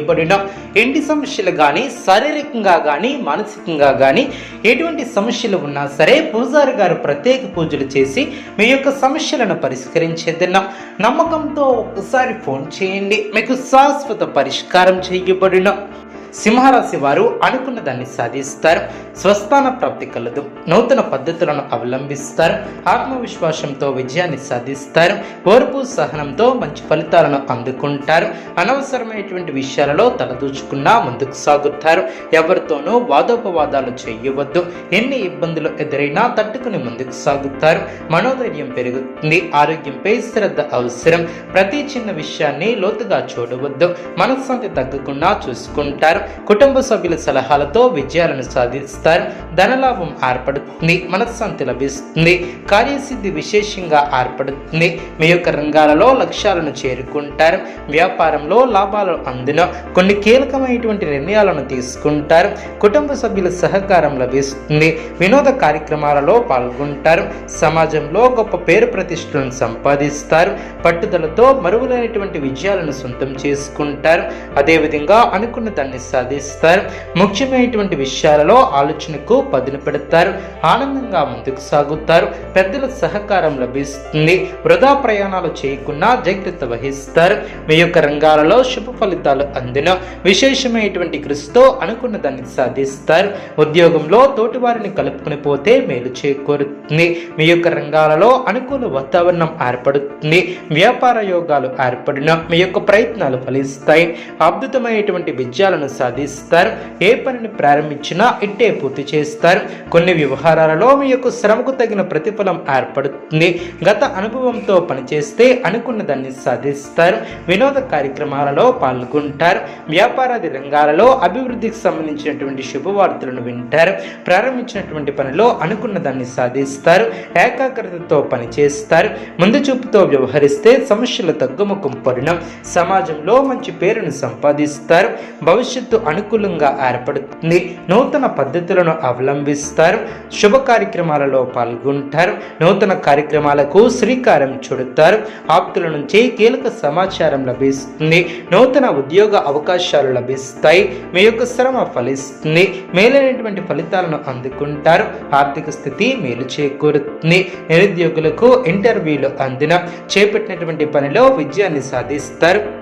చేయబడిన ఎండి సమస్యలు కానీ శారీరకంగా కానీ మానసికంగా కానీ ఎటువంటి సమస్యలు ఉన్నా సరే పూజారి గారు ప్రత్యేక పూజలు చేసి మీ యొక్క సమస్యలను పరిష్కరించేదన్నాం నమ్మకంతో ఒకసారి ఫోన్ చేయండి. మీకు శాశ్వత పరిష్కారం చేయబడిన సింహరాశి వారు అనుకున్న దాన్ని సాధిస్తారు. స్వస్థాన ప్రాప్తి కలదు. నూతన పద్ధతులను అవలంబిస్తారు. ఆత్మవిశ్వాసంతో విజయాన్ని సాధిస్తారు. ఓర్పు సహనంతో మంచి ఫలితాలను అందుకుంటారు. అనవసరమైనటువంటి విషయాలలో తలదూచుకున్నా ముందుకు సాగుతారు. ఎవరితోనూ వాదోపవాదాలు చేయవద్దు. ఎన్ని ఇబ్బందులు ఎదురైనా తట్టుకుని ముందుకు సాగుతారు. మనోధైర్యం పెరుగుతుంది. ఆరోగ్యంపై శ్రద్ధ అవసరం. ప్రతి చిన్న విషయాన్ని లోతుగా చూడవద్దు. మనశ్శాంతి తగ్గకుండా చూసుకుంటారు. కుటుంబ సభ్యుల సలహాలతో విజయాలను సాధిస్తారు. ధనలాభం ఏర్పడుతుంది. మనశ్శాంతి లభిస్తుంది. కార్యసిద్ధి విశేషంగా ఏర్పడుతుంది. మీ యొక్క రంగాలలో లక్ష్యాలను చేరుకుంటారు. వ్యాపారంలో లాభాలు అందిన. కొన్ని కీలకమైనటువంటి నిర్ణయాలను తీసుకుంటారు. కుటుంబ సభ్యుల సహకారం లభిస్తుంది. వినోద కార్యక్రమాలలో పాల్గొంటారు. సమాజంలో గొప్ప పేరు ప్రతిష్టలను సంపాదిస్తారు. పట్టుదలతో మరువులైనటువంటి విజయాలను సొంతం చేసుకుంటారు. అదేవిధంగా అనుకున్న దాన్ని సాధిస్తారు. ముఖ్యమైనటువంటి విషయాలలో ఆలోచనకు పదును పెడతారు ఆనందంగా ముందుకు సాగుతారు. పెద్దల సహకారం లభిస్తుంది. వృధా ప్రయాణాలు చేయకుండా జాగ్రత్త వహిస్తారు. మీ యొక్క రంగాలలో శుభ ఫలితాలు అందిన. విశేషమైనటువంటి కృషితో అనుకున్న దాన్ని సాధిస్తారు. ఉద్యోగంలో తోటివారిని కలుపుకొని పోతే మేలు చేకూరుతుంది. మీ యొక్క రంగాలలో అనుకూల వాతావరణం ఏర్పడుతుంది. వ్యాపార యోగాలు ఏర్పడిన. మీ యొక్క ప్రయత్నాలు ఫలిస్తాయి. అద్భుతమైనటువంటి విజయాలను సాధిస్తారు ఏ పనిని ప్రారంభించినా ఇట్టే పూర్తి చేస్తారు. కొన్ని వ్యవహారాలలో మీ యొక్క శ్రమకు తగిన ప్రతిఫలం ఏర్పడుతుంది. గత అనుభవంతో పనిచేస్తే అనుకున్న దాన్ని సాధిస్తారు. వినోద కార్యక్రమాలలో పాల్గొంటారు. వ్యాపారాది రంగాలలో అభివృద్ధికి సంబంధించినటువంటి శుభవార్తలను వింటారు. ప్రారంభించినటువంటి పనిలో అనుకున్న దాన్ని సాధిస్తారు. ఏకాగ్రతతో పనిచేస్తారు. ముందు చూపుతో వ్యవహరిస్తే సమస్యల తగ్గుముఖం పడిన సమాజంలో మంచి పేరును సంపాదిస్తారు. భవిష్యత్తు అనుకూలంగా ఏర్పడుతుంది. నూతన పద్ధతులను అవలంబిస్తారు. శుభ కార్యక్రమాలలో పాల్గొంటారు. నూతన కార్యక్రమాలకు శ్రీకారం చుడతారు. ఆప్తుల నుంచి కీలక సమాచారం లభిస్తుంది. నూతన ఉద్యోగ అవకాశాలు లభిస్తాయి. మీ యొక్క శ్రమ ఫలిస్తుంది. మేలైనటువంటి ఫలితాలను అందుకుంటారు. ఆర్థిక స్థితి మేలు చేకూరుతుంది. నిరుద్యోగులకు ఇంటర్వ్యూలు అందిన చేపట్టినటువంటి పనిలో విజయాన్ని సాధిస్తారు.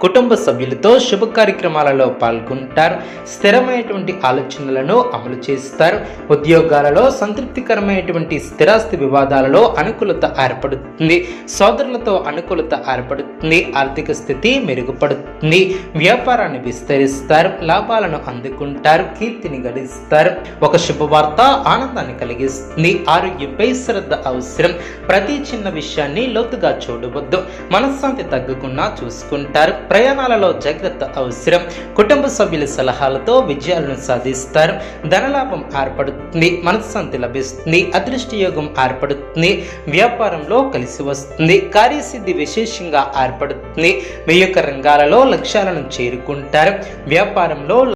కుటుంబ సభ్యులతో శుభ కార్యక్రమాలలో పాల్గొంటారు. స్థిరమైనటువంటి ఆలోచనలను అమలు చేస్తారు. ఉద్యోగాలలో సంతృప్తికరమైనటువంటి స్థిరాస్తి వివాదాలలో అనుకూలత ఏర్పడుతుంది. సోదరులతో అనుకూలత ఏర్పడుతుంది. ఆర్థిక స్థితి మెరుగుపడుతుంది. వ్యాపారాన్ని విస్తరిస్తారు లాభాలను అందుకుంటారు కీర్తిని గడిస్తారు. ఒక శుభవార్త ఆనందాన్ని కలిగిస్తుంది. ఆరోగ్యంపై శ్రద్ధ అవసరం. ప్రతి చిన్న విషయాన్ని లోతుగా చూడవద్దు. మనశ్శాంతి తగ్గకుండా చూసుకుంటారు. ప్రయాణాలలో జాగ్రత్త అవసరం. కుటుంబ సభ్యుల సలహాలతో విజయాలను సాధిస్తారు. ధనలాభం ఏర్పడుతుంది. మనశ్శాంతి లభిస్తుంది. అదృష్ట యోగం ఏర్పడుతుంది. వ్యాపారంలో కలిసి వస్తుంది. కార్యసిద్ధి విశేషంగా ఏర్పడుతుంది. మీ యొక్క రంగాలలో లక్ష్యాలను చేరుకుంటారు. వ్యాపారంలో